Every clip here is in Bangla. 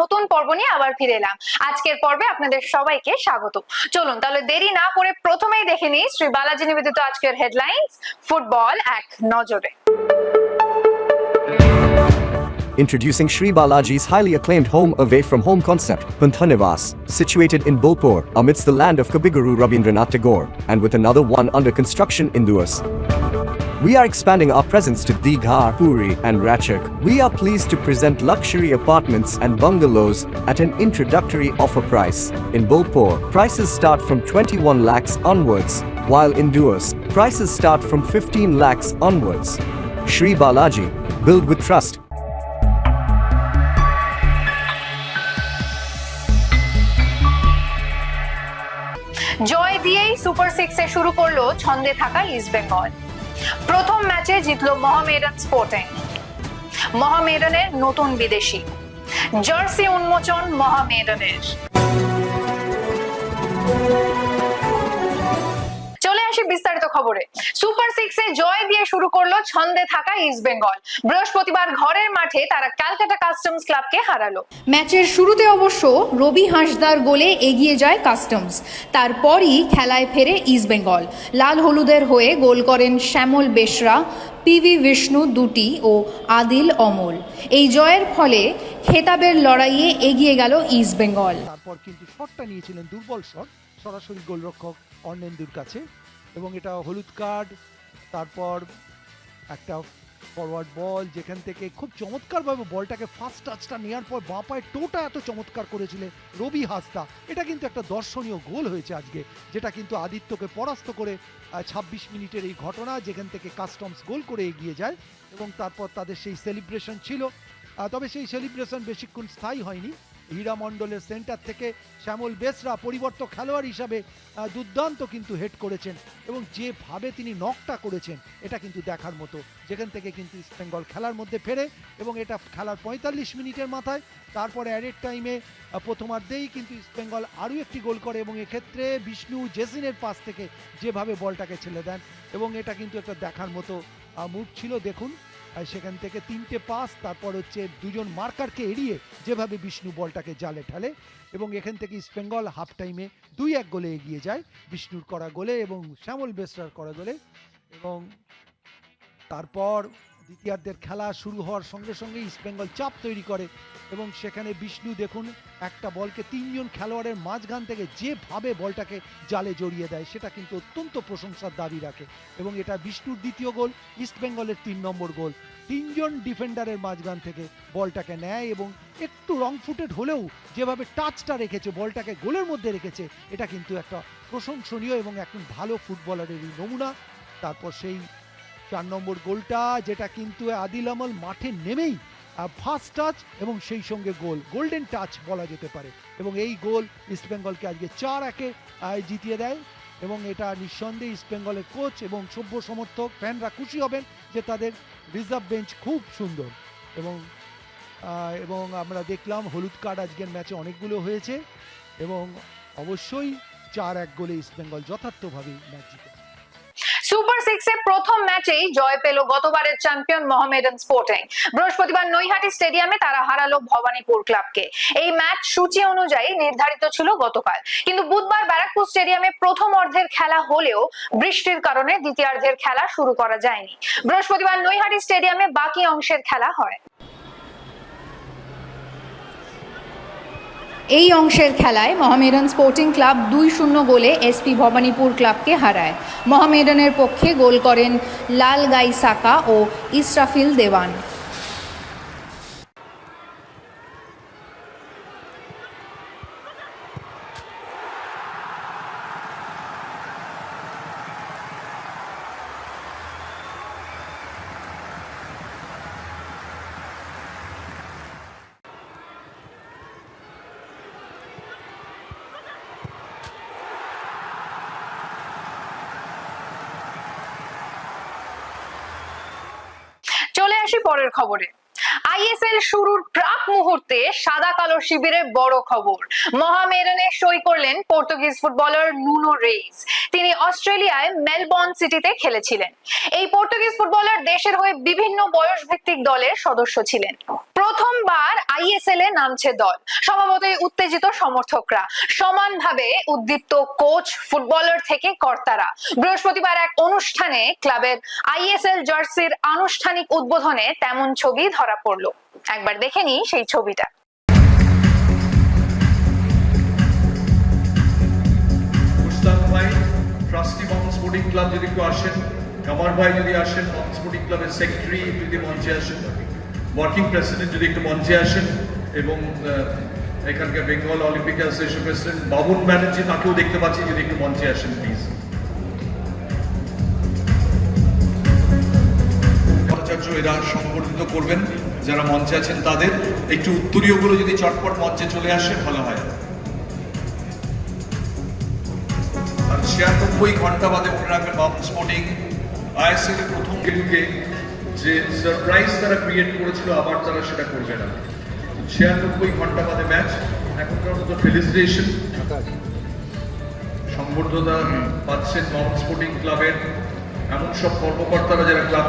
নতুন পর্ব নিয়ে আবার ফিরে এলাম আজকের পর্বে আপনাদের সবাইকে স্বাগত চলুন তাহলে দেরি না করে প্রথমেই দেখে নিই শ্রী বালাজি নিবেদিত আজকের হেডলাইন্স ফুটবল এক নজরে Introducing Sri Balaji's highly acclaimed home away from home concept, Panthanivas, situated in Bolpur, amidst the land of Kabiguru Rabindranath Tagore, and with another one under construction in Duas. We are expanding our presence to Digha, Puri, and Ratchak. We are pleased to present luxury apartments and bungalows at an introductory offer price. In Bolpur, prices start from 21 lakhs onwards, while in Duas, prices start from 15 lakhs onwards. Sri Balaji, build with trust. জয় দিয়েই সুপার সিক্সে শুরু করলো ছন্দে থাকা ইস্ট বেঙ্গল প্রথম ম্যাচে জিতল মহামেডান স্পোর্টিং। মহামেডানের নতুন বিদেশি। জার্সি উন্মোচন মহামেডানের। খবরে। সুপার সিক্সে জয় দিয়ে শুরু করল ছন্দে থাকা ইস্ট বেঙ্গল বৃহস্পতিবার ঘরের মাঠে তারা ক্যালকাটা কাস্টমস ক্লাবকে হারালো। ম্যাচের শুরুতে অবশ্য রবি হাঁসদার গোলে এগিয়ে যায় কাস্টমস তারপরই খেলায় ফেরে ইস্টবেঙ্গল লাল হলুদের হয়ে গোল করেন শ্যামল বেশরা পিভি বিষ্ণু দুটি ও আদিল অমল। এই জয়ের ফলে খেতাবের লড়াইয়ে এগিয়ে গেল ইস্টবেঙ্গল তারপর কিন্তু শটটা নিয়েছিলেন দুর্বল শট সরাসরি গোলরক্ষক অর্ণেন্দুর কাছে। এবং এটা হলুদ কার্ড তারপর একটা ফরওয়ার্ড বল যেখান থেকে খুব চমৎকারভাবে বলটাকে ফার্স্ট টাচটা নেওয়ার পর বাঁ পায়ের টোটা এত চমৎকার করেছিলেন রবি হাসদা। এটা কিন্তু একটা দর্শনীয় গোল হয়েছে আজকে, যেটা কিন্তু আদিত্যকে পরাস্ত করে ছাব্বিশ মিনিটের এই ঘটনা যেখান থেকে কাস্টমস গোল করে এগিয়ে যায় এবং তারপর তাদের সেই সেলিব্রেশন ছিল। তবে সেই সেলিব্রেশন বেশিক্ষণ স্থায়ী হয়নি। হীরা মণ্ডলের সেন্টার থেকে শ্যামল বেসরা পরিবর্তক খেলোয়াড় হিসাবে দুর্দান্ত কিন্তু হেড করেছেন এবং যেভাবে তিনি নকটা করেছেন, এটা কিন্তু দেখার মতো। যেখান থেকে কিন্তু ইস্ট বেঙ্গল খেলার মধ্যে ফেরে এবং এটা খেলার পঁয়তাল্লিশ মিনিটের মাথায়, তারপরে অ্যাডেড টাইমে প্রথমার্ধেই কিন্তু ইস্ট বেঙ্গল আরও একটি গোল করে এবং এক্ষেত্রে বিষ্ণু জেসিনের পাশ থেকে যেভাবে বলটাকে ছেড়ে দেন এবং এটা কিন্তু একটা দেখার মতো মুভ ছিল। দেখুন সেখান থেকে তিনটে পাস, তারপর হচ্ছে দুজন মার্কারকে এড়িয়ে যেভাবে বিষ্ণু বলটাকে জালে ঢালে এবং এখান থেকে ইস্ট বেঙ্গল হাফ টাইমে দুই এক গোলে এগিয়ে যায় বিষ্ণুর করা গোলে এবং শ্যামল বেসরার করা গোলে এবং তারপর দ্বিতীয়ার্ধের খেলা শুরু হওয়ার সঙ্গে সঙ্গে ইস্ট বেঙ্গল চাপ তৈরি করে এবং সেখানে বিষ্ণু দেখুন, একটা বলকে তিনজন খেলোয়াড়ের মাঝখান থেকে যেভাবে বলটাকে জালে জড়িয়ে দেয়, সেটা কিন্তু অত্যন্ত প্রশংসার দাবি রাখে এবং এটা বিষ্ণুর দ্বিতীয় গোল ইস্ট বেঙ্গলের তিন নম্বর গোল। তিনজন ডিফেন্ডারের মাঝখান থেকে বলটাকে নেয় এবং একটু রং ফুটেড হলেও যেভাবে টাচটা রেখেছে, বলটাকে গোলের মধ্যে রেখেছে, এটা কিন্তু একটা প্রশংসনীয় এবং একজন ভালো ফুটবলারেরই নমুনা। তারপর সেই চার নম্বর গোলটা, যেটা কিন্তু আদিল আমল মাঠে নেমেই ফার্স্ট টাচ এবং সেই সঙ্গে গোল গোল্ডেন টাচ বলা যেতে পারে। এবং এই গোল ইস্টবেঙ্গলকে আজকে চার একে জিতিয়ে দেয়। এবং এটা নিঃসন্দেহে ইস্টবেঙ্গলের কোচ এবং সভ্য সমর্থক ফ্যানরা খুশি হবেন যে তাদের রিজার্ভ বেঞ্চ খুব সুন্দর। এবং এবং আমরা দেখলাম হলুদ কার্ড আজকের ম্যাচে অনেকগুলো হয়েছে। এবং অবশ্যই চার এক গোলে ইস্টবেঙ্গল যথার্থভাবেই ম্যাচ সুপার সিক্সে প্রথম ম্যাচেই জয় পেল গতবারের চ্যাম্পিয়ন মোহামেডান স্পোর্টিং বৃহস্পতিবার নৈহাটি স্টেডিয়ামে তারা হারালো ভবানীপুর ক্লাবকে এই ম্যাচ সূচি অনুযায়ী নির্ধারিত ছিল গতকাল। কিন্তু বুধবার ব্যারাকপুর স্টেডিয়ামে প্রথম অর্ধের খেলা হলেও বৃষ্টির কারণে দ্বিতীয়ার্ধের খেলা শুরু করা যায়নি। বৃহস্পতিবার নৈহাটি স্টেডিয়ামে বাকি অংশের খেলা হয়। এই অংশের খেলায় মহামেডান স্পোর্টিং ক্লাব দুই শূন্য গোলে এসপি ভবানীপুর ক্লাবকে হারায়। মহামেডানের পক্ষে গোল করেন লাল গাই সাকা ও ইসরাফিল দেওয়ান চলে আসি পরের খবরে। আইএসএল শুরুর প্রাক মুহূর্তে সাদা কালো শিবিরে বড় খবর। মহামেরনে সই করলেন পর্তুগিজ ফুটবলার নুনো রেইস। তিনি অস্ট্রেলিয়ায় মেলবোর্ন সিটিতে খেলেছিলেন। এই পর্তুগিজ ফুটবলার দেশের হয়ে বিভিন্ন বয়স ভিত্তিক দলের সদস্য ছিলেন। প্রথমবার আইএসএল এ নামছে দল। স্বভাবতই উত্তেজিত সমর্থকরা। সমানভাবে উদ্দীপ্ত কোচ, ফুটবলার থেকে কর্তারা। বৃহস্পতিবার এক অনুষ্ঠানে ক্লাবের আইএসএল জার্সির আনুষ্ঠানিক উদ্বোধনে তেমন ছবি ধরা পড়ল। একবার দেখে সেই ছবিটা। স্পোর্টিং ক্লাব যদি কেউ আসেন কামার ভাই যদি আসেন স্পোর্টিং ক্লাবের সেক্রেটারি যদি মঞ্চে আসেন ওয়ার্কিং প্রেসিডেন্ট যদি একটু মঞ্চে আসেন, এবং এখানকার বেঙ্গল অলিম্পিক অ্যাসোসিয়েশন প্রেসিডেন্ট বাবুন ব্যানার্জি তাকেও দেখতে পাচ্ছি, যদি একটু মঞ্চে আসেন প্লিজ এরা সংগঠিত করবেন, যারা মঞ্চে আছেন তাদের। একটু উত্তরীয়গুলো যদি চটপট মঞ্চে চলে আসে, ভালো হয়। ছিয়ানব্বই ঘণ্টা বাদে মনে রাখবেন বাবু স্পোর্টিং। আইএসএল এর প্রথম গেমকে যে সারপ্রাইজ তারা ক্রিয়েট করেছিল, আবার তারা সেটা করবে না। ছিয়ানব্বই ঘণ্টা বাদে ম্যাচ, এখনকার মতো ফেলিসিটেশন সংবর্ধনা পাচ্ছেন নন স্পোর্টিং ক্লাবের। এমন সব কর্মকর্তারা যারা ক্লাব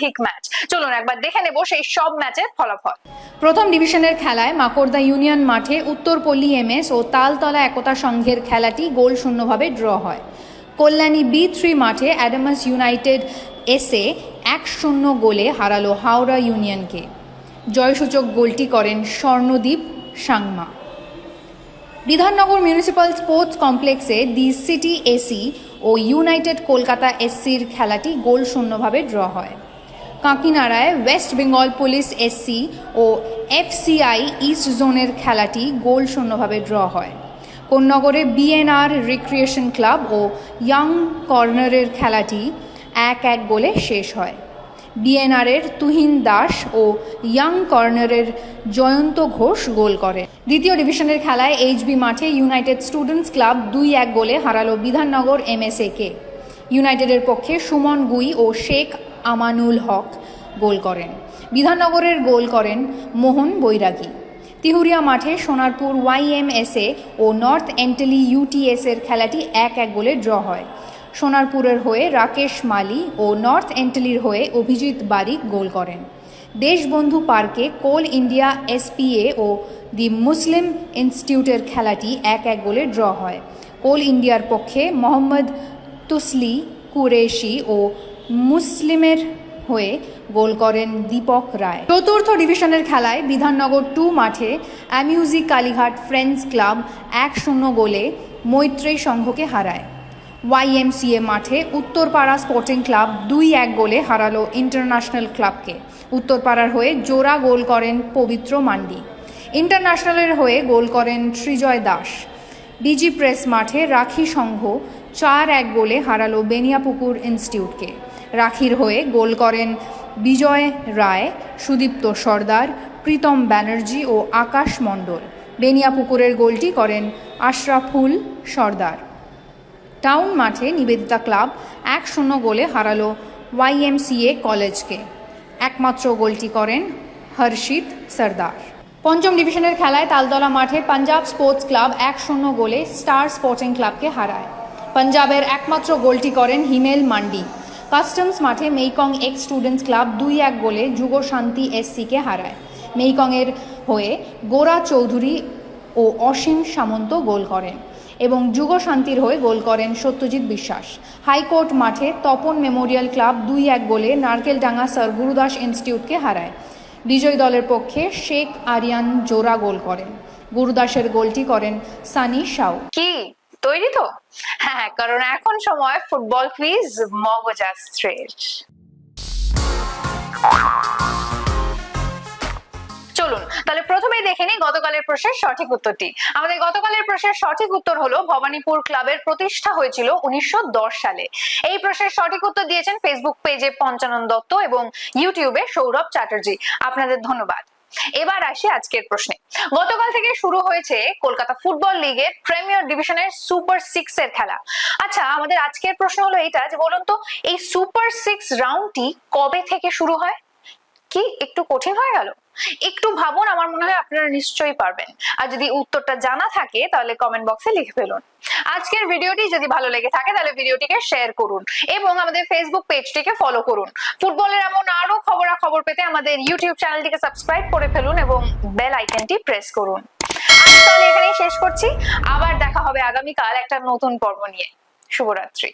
একাধিক ম্যাচ চলুন একবার দেখে নেব সেই সব ম্যাচের ফলাফল। প্রথম ডিভিশনের খেলায় মাকড়দা ইউনিয়ন মাঠে উত্তরপল্লী এমএস ও তালতলা একতা সংঘের খেলাটি গোল শূন্যভাবে ড্র হয়। কল্যাণী বি থ্রি মাঠে অ্যাডামাস ইউনাইটেড এসে এক শূন্য গোলে হারালো হাওড়া ইউনিয়নকে। জয়সূচক গোলটি করেন স্বর্ণদীপ সাংমা। বিধাননগর মিউনিসিপ্যাল স্পোর্টস কমপ্লেক্সে the city A C united Kolkata এসসির খেলাটি গোল শূন্যভাবে ড্র হয়। কাঁকিনাড়ায় west Bengal police S C FCI east জোনের খেলাটি গোল শূন্যভাবে ড্র হয়। কোন্নগরে বিএনআর রিক্রিয়েশন ক্লাব ও ইয়াং কর্নারের খেলাটি এক এক গোলে শেষ হয়। বিএনআরের তুহিন দাস ও ইয়াং কর্নারের জয়ন্ত ঘোষ গোল করে। দ্বিতীয় ডিভিশনের খেলায় এইচবি মাঠে ইউনাইটেড স্টুডেন্টস ক্লাব দুই এক গোলে হারালো বিধাননগর এমএসএকে ইউনাইটেডের পক্ষে সুমন গুই ও শেখ আমানুল হক গোল করেন। বিধাননগরের গোল করেন মোহন বৈরাগী। তিহুরিয়া মাঠে সোনারপুর ওয়াইএমএসএ ও নর্থ এন্টেলি ইউটিএস এর খেলাটি এক এক গোলে ড্র হয়। সোনারপুরের হয়ে রাকেশ মালি ও নর্থ এন্টেলির হয়ে অভিজিৎ বারিক গোল করেন। দেশবন্ধু পার্কে কোল ইন্ডিয়া এসপিএ ও দি মুসলিম ইনস্টিটিউটের খেলাটি এক এক গোলে ড্র হয়। কোল ইন্ডিয়ার পক্ষে মোহাম্মদ তুসলি কুরেশি ও মুসলিমের হয়ে গোল করেন দীপক রায়। চতুর্থ ডিভিশনের খেলায় বিধাননগর টু মাঠে অ্যামিউজিক কালীঘাট ফ্রেন্ডস ক্লাব এক শূন্য গোলে মৈত্রেয়ী সংঘকে হারায়। ওয়াইএমসিএ মাঠে উত্তরপাড়া স্পোর্টিং ক্লাব দুই এক গোলে হারালো ইন্টারন্যাশনাল ক্লাবকে। উত্তরপাড়ার হয়ে জোড়া গোল করেন পবিত্র মান্ডি। ইন্টারন্যাশনালের হয়ে গোল করেন সৃজয় দাস। বিজি প্রেস মাঠে রাখি সংঘ চার এক গোলে হারালো বেনিয়াপুকুর ইনস্টিটিউটকে। রাখির হয়ে গোল করেন বিজয় রায়, সুদীপ্ত সর্দার, প্রীতম ব্যানার্জি ও আকাশ মণ্ডল। বেনিয়াপুকুরের গোলটি করেন আশরাফুল সর্দার। টাউন মাঠে নিবেদিতা ক্লাব এক শূন্য গোলে হারালো ওয়াইএমসিএ কলেজকে। একমাত্র গোলটি করেন হর্ষিত সর্দার। পঞ্চম ডিভিশনের খেলায় তালতলা মাঠে পাঞ্জাব স্পোর্টস ক্লাব এক শূন্য গোলে স্টার স্পোর্টিং ক্লাবকে হারায়। পাঞ্জাবের একমাত্র গোলটি করেন হিমেল মান্ডি। কাস্টমস মাঠে মেইকং এক্স স্টুডেন্টস ক্লাব দুই এক গোলে যুগ শান্তি এসসিকে হারায়। মেইকংয়ের হয়ে গোরা চৌধুরী ও অসীম সামন্ত গোল করেন এবং যুগ শান্তির হয়ে গোল করেন সত্যজিৎ বিশ্বাস। হাইকোর্ট মাঠে তপন মেমোরিয়াল ক্লাব দুই এক গোলে নারকেলডাঙ্গা স্যার গুরুদাস ইনস্টিটিউটকে হারায়। বিজয়ী দলের পক্ষে শেখ আরিয়ান জোড়া গোল করেন। গুরুদাসের গোলটি করেন সানি সাউ। কি? তৈরি তো? হ্যাঁ কারণ এখন সময় ফুটবল কুইজ মগজাস্ত্রের চলুন, তাহলে প্রথমেই দেখে নিই গতকালের প্রশ্নের সঠিক উত্তরটি। আমাদের গতকালের প্রশ্নের সঠিক উত্তর হলো, ভবানীপুর ক্লাবের প্রতিষ্ঠা হয়েছিল উনিশশো দশ সালে। এই প্রশ্নের সঠিক উত্তর দিয়েছেন ফেসবুক পেজে পঞ্চানন দত্ত এবং ইউটিউবে সৌরভ চ্যাটার্জি। আপনাদের ধন্যবাদ। এবার আসি আজকের প্রশ্নে। গতকাল থেকে শুরু হয়েছে কলকাতা ফুটবল লিগের প্রিমিয়ার ডিভিশনের সুপার সিক্স এর খেলা। আচ্ছা আমাদের আজকের প্রশ্ন হলো এটা যে বলুন তো, এই সুপার সিক্স রাউন্ডটি কবে থেকে শুরু হয়? কি, একটু কঠিন হয়ে গেল? একটু ভাবুন, আমার মনে হয় আপনারা নিশ্চয়ই পারবেন। আর যদি উত্তরটা জানা থাকে, তাহলে কমেন্ট বক্সে লিখে ফেলুন। আজকের ভিডিওটি যদি ভালো লেগে থাকে, তাহলে ভিডিওটিকে শেয়ার করুন এবং আমাদের ফেসবুক পেজটিকে ফলো করুন। ফুটবলের এমন আরও খবরাখবর পেতে আমাদের ইউটিউব চ্যানেলটিকে সাবস্ক্রাইব করে ফেলুন এবং বেল আইকনটি প্রেস করুন। তাহলে এখানেই শেষ করছি। আবার দেখা হবে আগামীকাল একটা নতুন পর্ব নিয়ে। শুভরাত্রি।